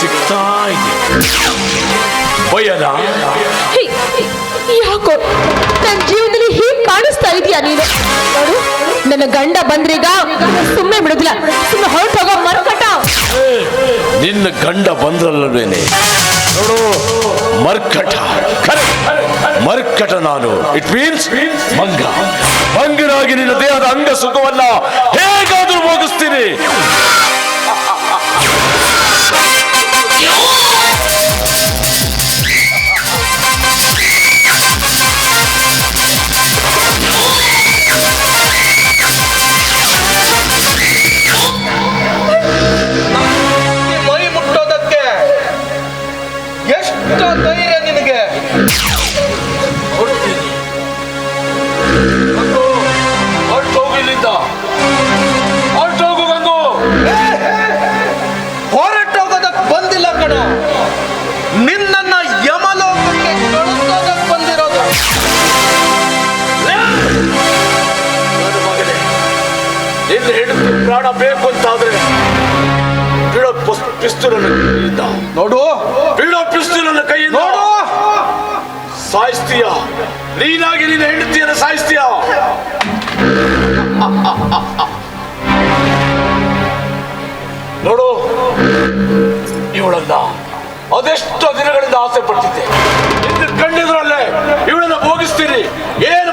ಸಿಗ್ತಾ ಇದೆ ಯಾಕೋ? ನನ್ನ ಜೀವನದಲ್ಲಿ ಹೀಗೆ ಕಾಣಿಸ್ತಾ ಇದೀಯ ನೀನು? ನೋಡು, ನನ್ನ ಗಂಡ ಬಂದ್ರೀಗ ಸುಮ್ಮನೆ ಬಿಡುದಿಲ್ಲ. ಸುಮ್ಮನೆ ಹೊರಟು ಹೋಗೋ ಮರ್ಕಟ. ನಿನ್ನ ಗಂಡ ಬಂದ್ರಲ್ಲವೇನೆ? ನೋಡು ಮರ್ಕಟ ಮರ್ಕಟ ನಾನು. ಇಟ್ ಮೀನ್ಸ್ ಮಂಗ ಮಂಗನಾಗಿ ನಿನ್ನ ದೇಹದ ಅಂಗ ಸುಖವನ್ನ ಹೇಗಾದ್ರೂ ಹೋಗಿಸ್ತೀನಿ ಪ್ರಾಣ ಬೇಕು ಅಂತಾದ್ರೆ ಬಿಡೋ ಪಿಸ್ತೂಲನ್ನು ಕೈಯಿಂದ. ನೋಡು. ಬಿಡೋ ಪಿಸ್ತೂಲನ್ನು ಕೈಯಿಂದ. ನೋಡು. ಸಾಯಿಸ್ತೀಯ. ನೀನಾಗಿ ನೀನು ಹೆಂಡತಿಯನ್ನು ಸಾಯಿಸ್ತೀಯ. ನೋಡು. ಇವಳನ್ನ ಅದೆಷ್ಟೋ ದಿನಗಳಿಂದ ಆಸೆ ಪಡ್ತಿದ್ದೆ ಕಣ್ಣಿದ್ರಲ್ಲೇ ಇವಳನ್ನ ಭೋಗಿಸ್ತೀರಿ ಏನ್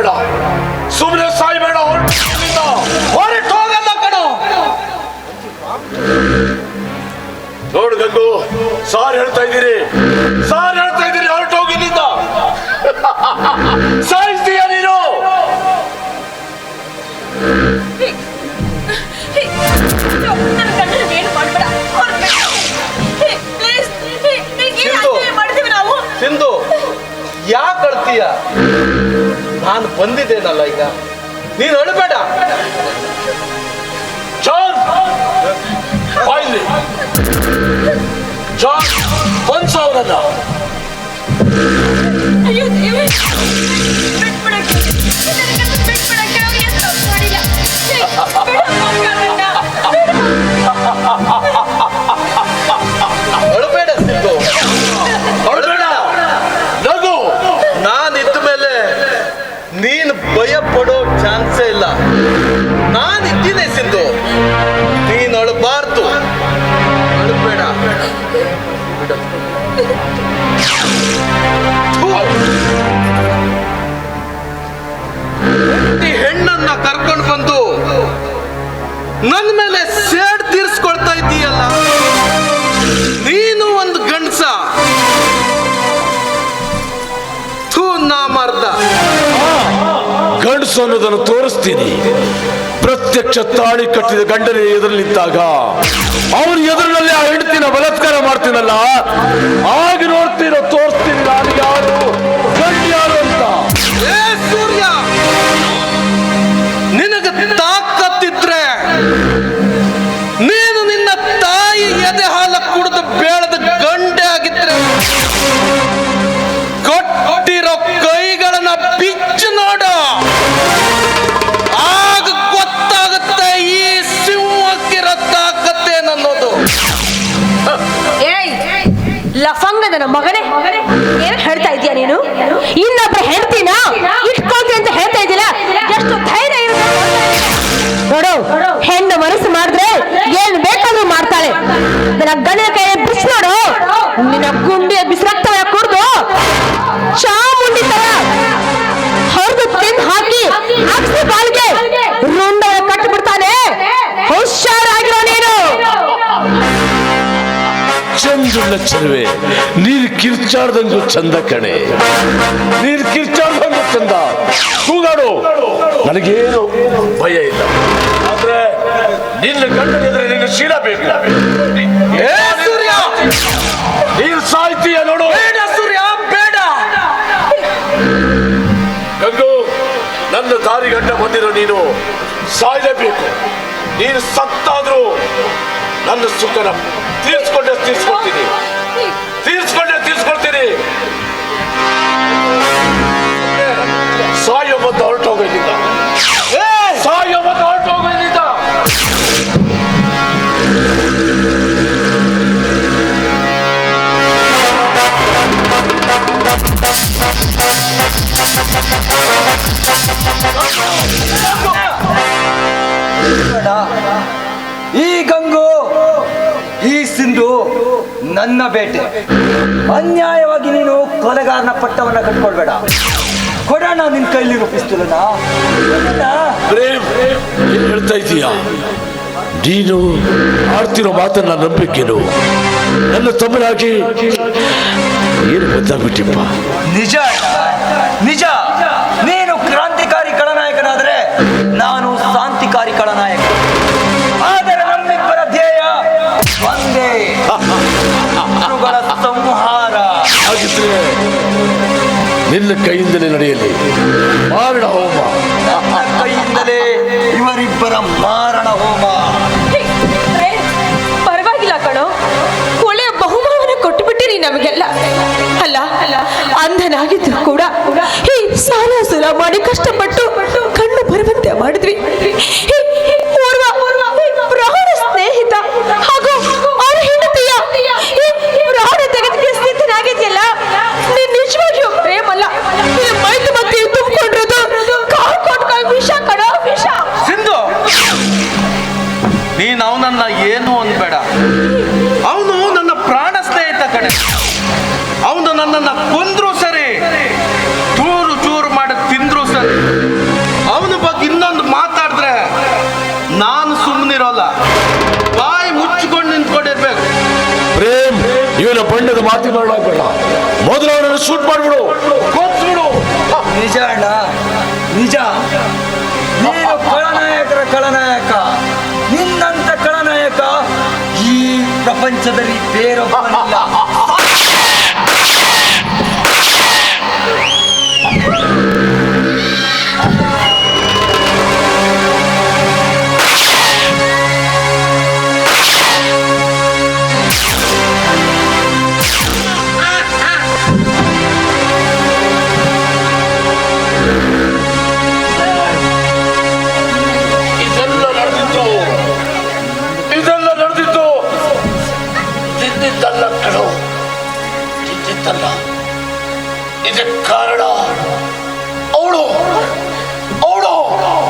ಸುಮ್ನೆ ಸುಮ್ಮನೆ ಸಾಯ್ಬೇಡ ಹೊರ್ಟು. ಹೊರಟು ಹೋಗಲ್ಲ ಕಣೋ ನೋಡು ಗಂಗು ಸಾರ್ ಹೇಳ್ತಾ ಇದ್ದೀರಿ ಸಾರ್ ಹೇಳ್ತಾ ಇದ್ದೀರಿ ಹೊರಟೋಗಿ ಇಲ್ಲಿಂದ ಸಾಯಿಸ್ತೀಯ ನೀನು ಸಿಂಧು. ಯಾಕೆ ಅಳ್ತೀಯ ನಾನು ಬಂದಿದ್ದೇನಲ್ಲ ಈಗ? ನೀನು ಅಳಬೇಡ ಜಾನ್! ಒಂದ್ ಬಿಟ್ಬಿಡಕ್ಕೆ. ತಾಳಿ ಕಟ್ಟಿದ ಗಂಡನ ನಿಂತಾಗ ಅವನ ಎದುರಿನಲ್ಲಿ ಆ ಹೆಂಡತಿನ ಬಲಾತ್ಕಾರ ಮಾಡ್ತೀನಲ್ಲ, ಆಗಿ ನೋಡ್ತೀರ ತೋರಿಸ್ತೀನಿ ನಾನು ಯಾರು? ನೋಡು. ಹೆಣ್ಣು ಮನಸ್ಸು ಮಾಡಿದ್ರೆ ಏನ್ ಬೇಕಾದ್ರೂ ಮಾಡ್ತಾಳೆ. ನನ್ನ ಗಂಡನ ಕೈ ಬಿಸಿ ನೋಡು. ನಿನ್ನ ಗುಂಡಿಯ ಬಿಸಿರಕ್ತವ ಕುಡ್ದು ಚಾಮುಂಡಿ ತರ ಹೊರದು ತಿಂದು ಹಾಕಿ ಅಕ್ಷಿ ಬಾಲ್ಗೆ ರುಂಡವ ಕಟ್ಟಿಬಿಡ್ತಾನೆ. ಹುಷಾರಾಗಿರೋ ನೀನು. ಚಂದುಳ್ಳ ಚೆಲುವೆ ನೀರು ಕಿರ್ಚಾಡ್ದಂಗು ಚಂದ ಕಣೆ. ನೀರು ಕಿರ್ಚಾಡ್ದಂಗು ಚಂದ. ಕೂಗಾಡು. ನನಗೇನು ಭಯ ಇಲ್ಲ. ನಿನ್ನ ಗಂಡನ ಎದುರು ನಿನ್ನ ಶೀಲ ಬೇಕು ನೀನು ಸಾಯ್ತೀಯ ನೋಡು. ಸೂರ್ಯ ಬೇಡ. ಗಂಗು ನನ್ನ ದಾರಿಗಡ್ಡ ಬಂದಿರೋ ನೀನು ಸಾಯಲೇಬೇಕು. ನೀನು ಸತ್ತಾದ್ರೂ ನನ್ನ ಸುಖನ ತೀರ್ಸ್ಕೊಂಡೆ ತೀರ್ಸ್ಕೊಳ್ತೀನಿ ತೀರ್ಸ್ಕೊಂಡೆ ತೀರ್ಸ್ಕೊಳ್ತೀನಿ ಈ ಗಂಗು ಈ ಸಿಂಧು ನನ್ನ ಬೇಟೆ. ಅನ್ಯಾಯವಾಗಿ ನೀನು ಕೊಲೆಗಾರನ ಪಟ್ಟವನ್ನ ಕಟ್ಕೊಳ್ಬೇಡ. ಕೊಡೋಣ ನಿನ್ ಕೈಲಿ ರೂಪಿಸ್ತಿಲ್ಲ ಏನ್ ಹೇಳ್ತಾ ಇದೀಯ? ನೀನು ಆಡ್ತಿರೋ ಮಾತನ್ನ ನಂಬಿಕೆನು? ನನ್ನ ತಮ್ಮನಾಗಿ ಏನು ಗೊತ್ತಾಗ್ಬಿಟ್ಟಿಪ್ಪ ನಿಜ ನಿಜ. ನೀನು ಕ್ರಾಂತಿಕಾರಿ ಕಳನಾಯಕನಾದರೆ ನಾನು ಶಾಂತಿಕಾರಿ ಖಳನಾಯಕ. ಆದರೆ ನಮ್ಮಿಬ್ಬರ ಧ್ಯೇಯ ಒಂದೇ. ಸಂಹಾರ. ನಿನ್ನ ಕೈಯಿಂದಲೇ ನಡೆಯಲಿ. ಮಾರಣ ಹೋಮ. ಅಂಧನಾಗಿದ್ರು ಕೂಡ ಈ ಸಾಲ ಸುಲ ಮಾಡಿ ಕಷ್ಟಪಟ್ಟು ಕಣ್ಣು ಬರುವಂತೆ ಮಾಡಿದ್ವಿ ಇವನ ಮಾತಿ ಮಾತುಗಳಾಗಬೇಡ ಮೊದಲು ಅವರನ್ನು ಶೂಟ್ ಮಾಡ್ಬಿಡು ಕೊಚ್ಬಿಡು ನಿಜ ಅಣ್ಣ. ನಿಜ. ನೀನು ಖಳನಾಯಕರ ಖಳನಾಯಕ. ನಿನ್ನಂತ ಕಳನಾಯಕ ಈ ಪ್ರಪಂಚದಲ್ಲಿ ಬೇರೊಬ್ಬನಿಲ್ಲ. 이제 가 라. 오로오 로.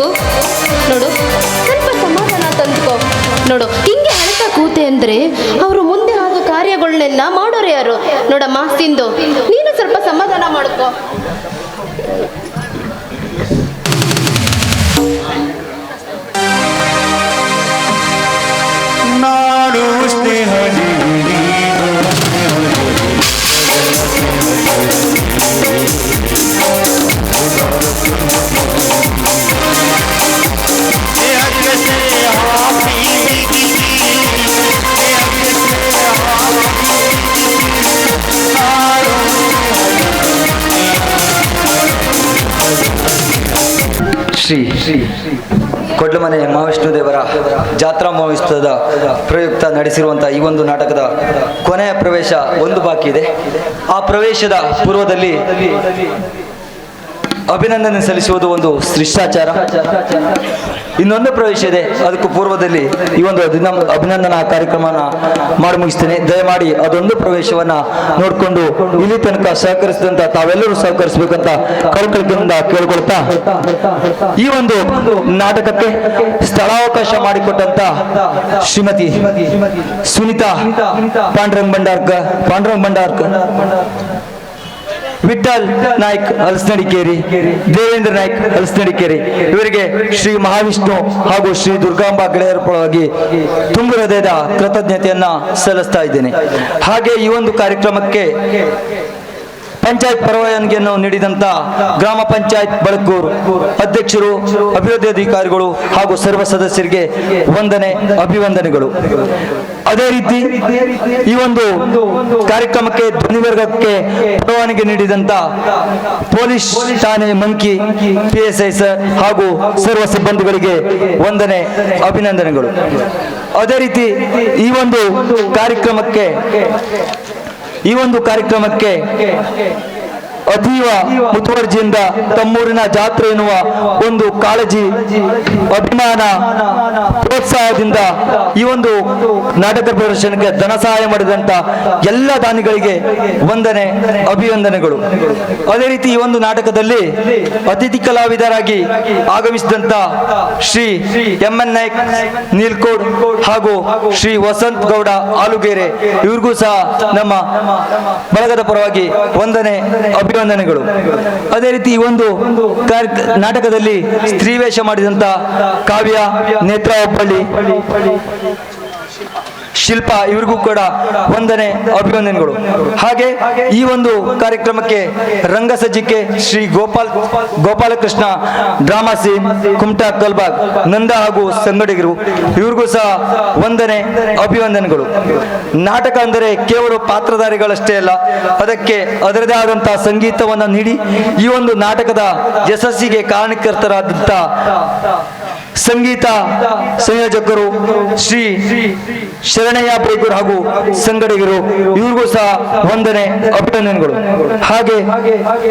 ನೋಡು ನೋಡು, ಸ್ವಲ್ಪ ಸಮಾಧಾನ ತಂದುಕೋ. ನೋಡು, ಹಿಂಗೆ ಅಳ್ತಾ ಕೂತೆ ಅಂದ್ರೆ ಅವರು ಮುಂದೆ ಆಗೋ ಕಾರ್ಯಗಳನ್ನೆಲ್ಲ ಮಾಡೋರು ಯಾರು? ನೋಡಮ್ಮ, ತಿಂದು. ನೀನು ಸ್ವಲ್ಪ ಸಮಾಧಾನ ಮಾಡ್ಕೋ. ನಾನು ಸ್ನೇಹ ಶ್ರೀ ಕೊಡ್ಲಮನೆ ಮಹಾವಿಷ್ಣು ದೇವರ ಜಾತ್ರಾ ಮಹೋತ್ಸವದ ಪ್ರಯುಕ್ತ ನಡೆಸಿರುವಂತಹ ಈ ಒಂದು ನಾಟಕದ ಕೊನೆಯ ಪ್ರವೇಶ ಒಂದು ಬಾಕಿ ಇದೆ. ಆ ಪ್ರವೇಶದ ಪೂರ್ವದಲ್ಲಿ ಅಭಿನಂದನೆ ಸಲ್ಲಿಸುವುದು ಒಂದು ಶಿಷ್ಟಾಚಾರ ಇನ್ನೊಂದು ಪ್ರವೇಶ ಇದೆ. ಅದಕ್ಕೂ ಪೂರ್ವದಲ್ಲಿ ಈ ಒಂದು ದಿನ ಅಭಿನಂದನಾ ಕಾರ್ಯಕ್ರಮನ ಮಾಡಿ ಮುಗಿಸ್ತೇನೆ. ದಯಮಾಡಿ ಅದೊಂದು ಪ್ರವೇಶವನ್ನ ನೋಡಿಕೊಂಡು ಇಲ್ಲಿ ತನಕ ಸಹಕರಿಸಿದಂತ ತಾವೆಲ್ಲರೂ ಸಹಕರಿಸಬೇಕಂತ ಕಳ್ಕಳಿಕೆಯಿಂದ ಕೇಳ್ಕೊಳ್ತಾ ಈ ಒಂದು ನಾಟಕಕ್ಕೆ ಸ್ಥಳಾವಕಾಶ ಮಾಡಿಕೊಟ್ಟಂತ ಶ್ರೀಮತಿ ಸುನೀತಾ ಪಾಂಡುರಂಗ್ ಭಂಡಾರ್ಕ ಪಾಂಡುರಂಗ್ ಭಂಡಾರ್ಕ. ವಿಠಲ್ ನಾಯ್ಕ್ ಹಲಸನಡಿಕೇರಿ ದೇವೇಂದ್ರ ನಾಯ್ಕ್ ಹಲಸನಡಿಕೇರಿ ಇವರಿಗೆ ಶ್ರೀ ಮಹಾವಿಷ್ಣು ಹಾಗೂ ಶ್ರೀ ದುರ್ಗಾಂಬಾ ಗೆಳೆಯರ ಪರವಾಗಿ ತುಂಬ ಹೃದಯದ ಕೃತಜ್ಞತೆಯನ್ನ ಸಲ್ಲಿಸ್ತಾ ಇದ್ದೇನೆ. ಹಾಗೆ ಈ ಒಂದು ಕಾರ್ಯಕ್ರಮಕ್ಕೆ ಪಂಚಾಯತ್ ಪರವಾನಗಿಯನ್ನು ನೀಡಿದಂತ ಗ್ರಾಮ ಪಂಚಾಯತ್ ಬಳಕೂರು ಅಧ್ಯಕ್ಷರು, ಅಭಿವೃದ್ಧಿ ಅಧಿಕಾರಿಗಳು ಹಾಗೂ ಸರ್ವ ಸದಸ್ಯರಿಗೆ ವಂದನೆ, ಅಭಿವಂದನೆಗಳು. ಅದೇ ರೀತಿ ಈ ಒಂದು ಕಾರ್ಯಕ್ರಮಕ್ಕೆ ಧ್ವನಿವರ್ಗಕ್ಕೆ ಪರವಾನಗಿ ನೀಡಿದಂತ ಪೊಲೀಸ್ ಠಾಣೆ ಮಂಕಿ, ಪಿಎಸ್ಐ ಸರ್ ಹಾಗೂ ಸರ್ವ ಸಿಬ್ಬಂದಿಗಳಿಗೆ ವಂದನೆ, ಅಭಿನಂದನೆಗಳು. ಅದೇ ರೀತಿ ಈ ಒಂದು ಕಾರ್ಯಕ್ರಮಕ್ಕೆ ಈ ಒಂದು ಕಾರ್ಯಕ್ರಮಕ್ಕೆ ಅತೀವ ಮುತುವರ್ಜಿಯಿಂದ ತಮ್ಮೂರಿನ ಜಾತ್ರೆ ಎನ್ನುವ ಒಂದು ಕಾಳಜಿ ಅಭಿಮಾನ ಪ್ರೋತ್ಸಾಹದಿಂದ ಈ ಒಂದು ನಾಟಕ ಪ್ರದರ್ಶನಕ್ಕೆ ಧನ ಸಹಾಯ ಮಾಡಿದಂತ ಎಲ್ಲ ದಾನಿಗಳಿಗೆ ವಂದನೆ ಅಭಿವಂದನೆಗಳು. ಅದೇ ರೀತಿ ಈ ಒಂದು ನಾಟಕದಲ್ಲಿ ಅತಿಥಿ ಕಲಾವಿದರಾಗಿ ಆಗಮಿಸಿದಂತ ಶ್ರೀ ಎಂ ಎನ್ ನಾಯ್ಕ್ ನೀಲ್ಕೋಡ್ ಹಾಗೂ ಶ್ರೀ ವಸಂತ್ ಗೌಡ ಆಲುಗೇರೆ. ಇವ್ರಿಗೂ ಸಹ ನಮ್ಮ ಬಳಗದ ಪರವಾಗಿ ವಂದನೆ ಅಭಿವಂದನೆಗಳು ಅದೇ ರೀತಿ ಈ ಒಂದು ನಾಟಕದಲ್ಲಿ ಸ್ತ್ರೀವೇಷ ಮಾಡಿದಂತ ಕಾವ್ಯ ನೇತ್ರ ಒಬ್ಬಳ್ಳಿ ಶಿಲ್ಪ ಇವರಿಗೂ ಕೂಡ ವಂದನೆ ಅಭಿವಂದನೆಗಳು ಹಾಗೆ ಈ ಒಂದು ಕಾರ್ಯಕ್ರಮಕ್ಕೆ ರಂಗಸಜ್ಜಿಕೆ ಶ್ರೀ ಗೋಪಾಲ್, ಗೋಪಾಲಕೃಷ್ಣ, ಡ್ರಾಮಾ ಸೀನ್, ಕುಮಟಾ ಕಲ್ಬಾಗ್, ನಂದ ಹಾಗೂ ಸಂಗಡಿಗರು, ಇವ್ರಿಗೂ ಸಹ ವಂದನೆ ಅಭಿವಂದನೆಗಳು ನಾಟಕ ಅಂದರೆ ಕೇವಲ ಪಾತ್ರಧಾರಿಗಳಷ್ಟೇ ಅಲ್ಲ, ಅದಕ್ಕೆ ಅದರದೇ ಆದಂತಹ ಸಂಗೀತವನ್ನು ನೀಡಿ ಈ ಒಂದು ನಾಟಕದ ಯಶಸ್ಸಿಗೆ ಕಾರಣಕರ್ತರಾದಂಥ ಸಂಗೀತ ಸಂಯೋಜಕರು ಶ್ರೀ ಶರಣಯ್ಯ ಬೇಗೂರು ಹಾಗೂ ಸಂಗಡಿಗರು. ಇವ್ರಿಗೂ ಸಹ ವಂದನೆ, ಅಭಿನಂದನೆಗಳು. ಹಾಗೆ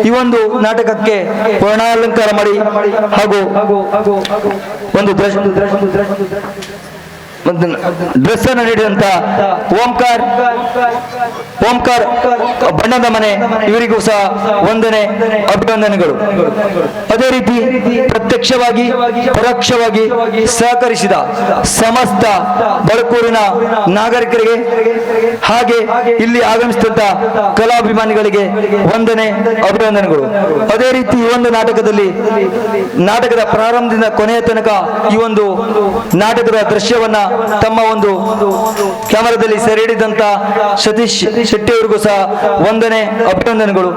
ಈ ಒಂದು ನಾಟಕಕ್ಕೆ ವರ್ಣಾಲಂಕಾರ ಮಾಡಿ ಹಾಗೂ ಒಂದು ಡ್ರೆಸ್ ಅನ್ನು ನೀಡಿದಂತ ಓಂಕಾರ್ ಓಂಕಾರ್, ಬಣ್ಣದ ಮನೆ, ಇವರಿಗೂ ಸಹ ವಂದನೆ, ಅಭಿನಂದನೆಗಳು. ಅದೇ ರೀತಿ ಪ್ರತ್ಯಕ್ಷವಾಗಿ, ಪರೋಕ್ಷವಾಗಿ ಸಹಕರಿಸಿದ ಸಮಸ್ತ ಬಡಕೂರಿನ ನಾಗರಿಕರಿಗೆ ಹಾಗೆ ಇಲ್ಲಿ ಆಗಮಿಸಿದಂತ ಕಲಾಭಿಮಾನಿಗಳಿಗೆ ವಂದನೆ, ಅಭಿನಂದನೆಗಳು. ಅದೇ ರೀತಿ ಈ ಒಂದು ನಾಟಕದಲ್ಲಿ ನಾಟಕದ ಪ್ರಾರಂಭದಿಂದ ಕೊನೆಯ ತನಕ ಈ ಒಂದು ನಾಟಕದ ದೃಶ್ಯವನ್ನ ತಮ್ಮ ಒಂದು ಕ್ಯಾಮರಾದಲ್ಲಿ ಸೆರೆ ಹಿಡಿದಂತ ಸತೀಶ್ ಶೆಟ್ಟಿ ಅವರಿಗೂ ಸಹ ವಂದನೆ, ಅಭಿನಂದನೆಗಳು.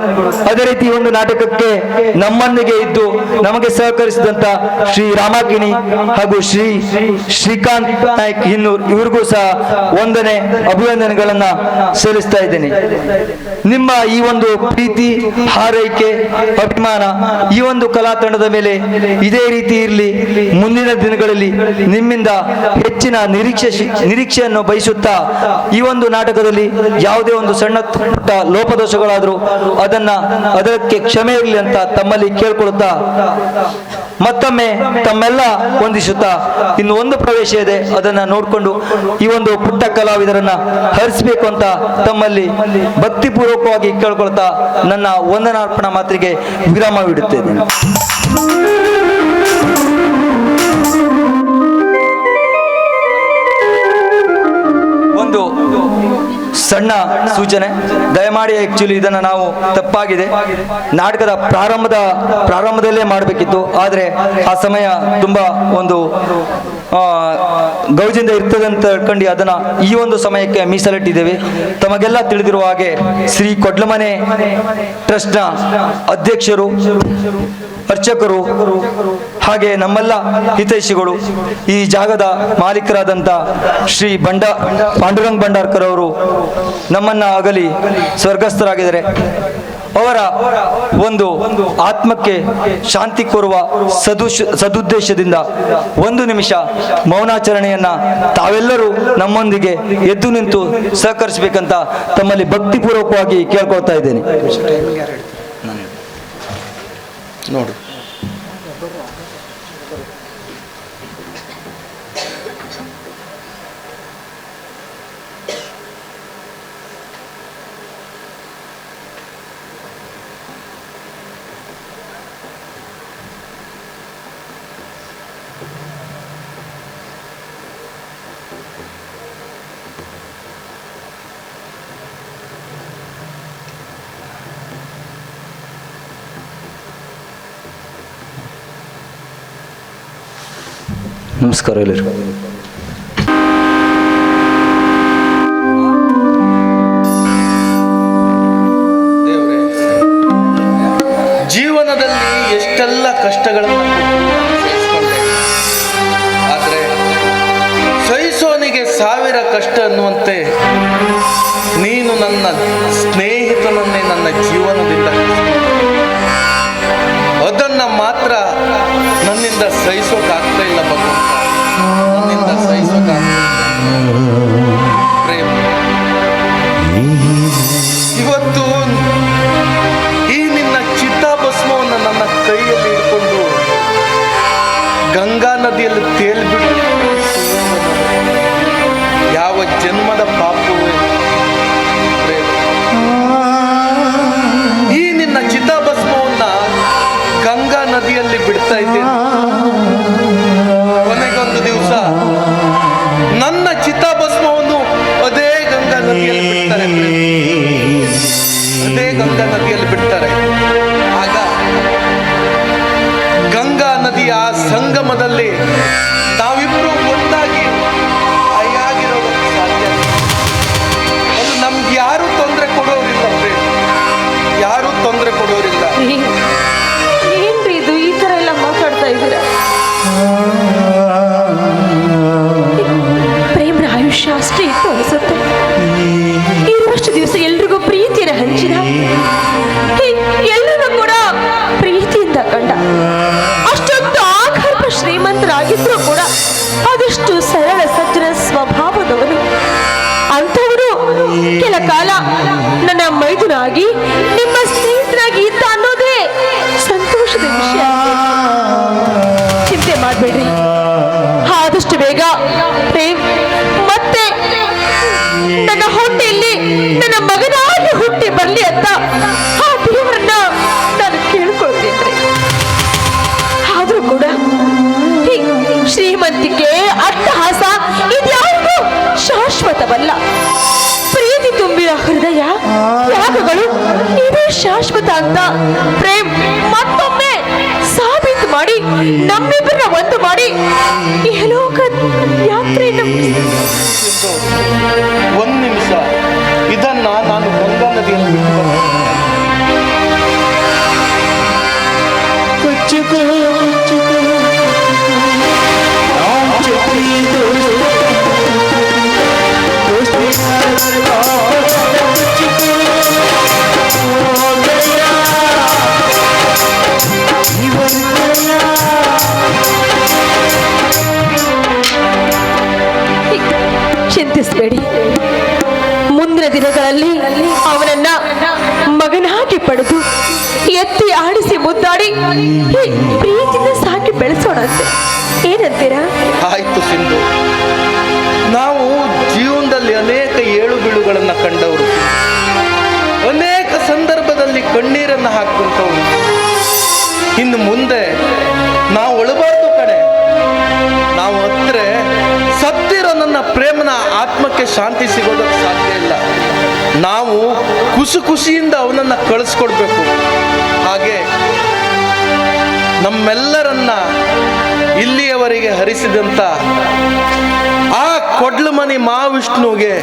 ಅದೇ ರೀತಿ ಒಂದು ನಾಟಕಕ್ಕೆ ನಮ್ಮೊಂದಿಗೆ ಇದ್ದು ನಮಗೆ ಸಹಕರಿಸಿದಂತ ಶ್ರೀ ರಾಮಾಕಿಣಿ ಹಾಗೂ ಶ್ರೀ ಶ್ರೀಕಾಂತ್ ನಾಯ್ಕ್ ಹಿನ್ನೂರ್ ಇವರಿಗೂ ಸಹ ವಂದನೆ, ಅಭಿನಂದನೆಗಳನ್ನ ಸಲ್ಲಿಸ್ತಾ ಇದ್ದೇನೆ. ನಿಮ್ಮ ಈ ಒಂದು ಪ್ರೀತಿ, ಹಾರೈಕೆ, ಅಭಿಮಾನ ಈ ಒಂದು ಕಲಾ ತಂಡದ ಮೇಲೆ ಇದೇ ರೀತಿ ಇರಲಿ. ಮುಂದಿನ ದಿನಗಳಲ್ಲಿ ನಿಮ್ಮಿಂದ ಹೆಚ್ಚಿನ ನಿರೀಕ್ಷೆ ನಿರೀಕ್ಷೆಯನ್ನು ಬಯಸುತ್ತಾ ಈ ಒಂದು ನಾಟಕದಲ್ಲಿ ಯಾವುದೇ ಒಂದು ಸಣ್ಣ ಪುಟ್ಟ ಲೋಪದೋಷಗಳಾದರೂ ಅದನ್ನ ಅದಕ್ಕೆ ಕ್ಷಮೆ ಇರಲಿ ಅಂತ ತಮ್ಮಲ್ಲಿ ಕೇಳ್ಕೊಳ್ತಾ ಮತ್ತೊಮ್ಮೆ ತಮ್ಮೆಲ್ಲ ವಂದಿಸುತ್ತಾ ಇನ್ನು ಒಂದು ಪ್ರವೇಶ ಇದೆ, ಅದನ್ನ ನೋಡಿಕೊಂಡು ಈ ಒಂದು ಪುಟ್ಟ ಕಲಾವಿದರನ್ನ ಹರಿಸಬೇಕು ಅಂತ ತಮ್ಮಲ್ಲಿ ಭಕ್ತಿಪೂರ್ವಕವಾಗಿ ಕೇಳ್ಕೊಳ್ತಾ ನನ್ನ ವಂದನಾರ್ಪಣಾ ಮಾತ್ರಿಗೆ ವಿರಾಮವಿಡುತ್ತೇನೆ ಸಣ್ಣ ಸೂಚನೆ. ದಯಮಾಡಿ ಆಕ್ಚುಲಿ ಇದನ್ನು ನಾವು ತಪ್ಪಾಗಿದೆ. ನಾಟಕದ ಪ್ರಾರಂಭದ ಪ್ರಾರಂಭದಲ್ಲೇ ಮಾಡಬೇಕಿತ್ತು. ಆದರೆ ಆ ಸಮಯ ತುಂಬ ಒಂದು ಗೌಜಿಂದ ಇರ್ತದೆ ಅಂತ ಹೇಳ್ಕೊಂಡು ಅದನ್ನು ಈ ಒಂದು ಸಮಯಕ್ಕೆ ಮೀಸಲಿಟ್ಟಿದ್ದೇವೆ. ತಮಗೆಲ್ಲ ತಿಳಿದಿರುವ ಹಾಗೆ ಶ್ರೀ ಕೊಡ್ಲಮನೆ ಟ್ರಸ್ಟ್ನ ಅಧ್ಯಕ್ಷರು ಅರ್ಚಕರು ಹಾಗೆ ನಮ್ಮೆಲ್ಲ ಹಿತೈಷಿಗಳು ಈ ಜಾಗದ ಮಾಲೀಕರಾದಂಥ ಶ್ರೀ ಬಂಡ ಪಾಂಡುರಂಗ್ ಭಂಡಾರ್ಕರ್ ಅವರು ನಮ್ಮನ್ನ ಆಗಲಿ ಸ್ವರ್ಗಸ್ಥರಾಗಿದ್ದಾರೆ. ಅವರ ಒಂದು ಆತ್ಮಕ್ಕೆ ಶಾಂತಿ ಕೋರುವ ಸದು ಸದುದ್ದೇಶದಿಂದ ಒಂದು ನಿಮಿಷ ಮೌನಾಚರಣೆಯನ್ನ ತಾವೆಲ್ಲರೂ ನಮ್ಮೊಂದಿಗೆ ಎದ್ದು ನಿಂತು ಸಹಕರಿಸಬೇಕಂತ ತಮ್ಮಲ್ಲಿ ಭಕ್ತಿಪೂರ್ವಕವಾಗಿ ಕೇಳ್ಕೊಳ್ತಾ ಇದ್ದೇನೆ. ನೋಡು ನಮಸ್ಕಾರ ಎಲ್ಲರಿಗೂ ಜೀವನದಲ್ಲಿ ಎಷ್ಟೆಲ್ಲ ಕಷ್ಟಗಳನ್ನು ಆದರೆ ಸಹಿಸೋನಿಗೆ ಸಾವಿರ ಕಷ್ಟ ಅನ್ನುವಂತೆ ನೀನು ನನ್ನ ಸ್ನೇಹಿತನನ್ನೇ ನನ್ನ ಜೀವನದಿಂದ ಅದನ್ನು ಮಾತ್ರ ನನ್ನಿಂದ ಸಹಿಸೋಕ್ಕಾಗ್ತಾ ಇಲ್ಲ ಭಗವಂತ. ಸಹಿಸೋಕಾಗ್ತಾ ಪ್ರೇಮ ಇವತ್ತು ಈ ನಿನ್ನ ಚಿತಾಭಸ್ಮವನ್ನು ನನ್ನ ಕೈಯಲ್ಲಿ ಹಿಡ್ಕೊಂಡು ಗಂಗಾ ನದಿಯಲ್ಲಿ ತೇಲ್ಬಿಟ್ಟು ಯಾವ ಜನ್ಮದ ಪಾಪವೇ. ಈ ನಿನ್ನ ಚಿತಾಭಸ್ಮವನ್ನ ಗಂಗಾ ನದಿಯಲ್ಲಿ ಬಿಡ್ತಾ ಇದ್ದೇನೆ ಬಿಡ್ತಾರೆ. ಆಗ ಗಂಗಾ ನದಿಯ ಸಂಗಮದಲ್ಲಿ ಶ್ರೀಮಂತಿಕೆ ಅಟ್ಟಹಾಸ ಇದ್ಯಾವುದು? ಶಾಶ್ವತವಲ್ಲ. ಪ್ರೀತಿ ತುಂಬಿದ ಹೃದಯ ತ್ಯಾಗಗಳು ಇದೇ ಶಾಶ್ವತ ಅಂತ. ಪ್ರೇಮ್ ಮತ್ತೊಮ್ಮೆ ಸಾಬೀತು ಮಾಡಿ ನಮ್ಮಿಬ್ಬರನ್ನ ಒಂದು ಮಾಡಿ. ಇಹಲೋಕ ಯಾತ್ರೆ ಒಂದ್ ನಿಮಿಷ. ಇದನ್ನ ನಾನು ಗಂಗಾ ನದಿಯಲ್ಲಿ ಬಿಟ್ಟು ಪ್ರೀತಿಯಿಂದ ಸಾಕಿ ಬೆಳೆಸೋಣಂತೆ. ಏನಂತೀರಾ? ಆಯ್ತು ಸಿಂಧು. ನಾವು ಜೀವನದಲ್ಲಿ ಅನೇಕ ಏಳು ಬೀಳುಗಳನ್ನು ಕಂಡವರು. ಅನೇಕ ಸಂದರ್ಭದಲ್ಲಿ ಕಣ್ಣೀರನ್ನು ಹಾಕುವಂಥವ್ರು. ಇನ್ನು ಮುಂದೆ ನಾವು ಒಳಬಾರ್ದು ಕಡೆ ನಾವು ಹತ್ರ ಸತ್ತಿರೋ ನನ್ನ ಪ್ರೇಮನ ಆತ್ಮಕ್ಕೆ ಶಾಂತಿ ಸಿಗೋದಕ್ಕೆ ಸಾಧ್ಯ ಇಲ್ಲ. ನಾವು ಖುಷಿ ಖುಷಿಯಿಂದ ಅವನನ್ನು ಕಳಿಸ್ಕೊಡ್ಬೇಕು. ನಮ್ಮೆಲ್ಲರನ್ನ ಇಲ್ಲಿಯವರೆಗೆ ಹರಿಸಿದಂಥ ಆ ಕೊಡ್ಲಮನಿ ಮಹಾವಿಷ್ಣುವಿಗೆ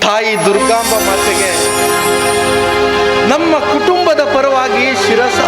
ತಾಯಿ ದುರ್ಗಾಂಬ ಮಾತೆಗೆ ನಮ್ಮ ಕುಟುಂಬದ ಪರವಾಗಿ ಶಿರಸ್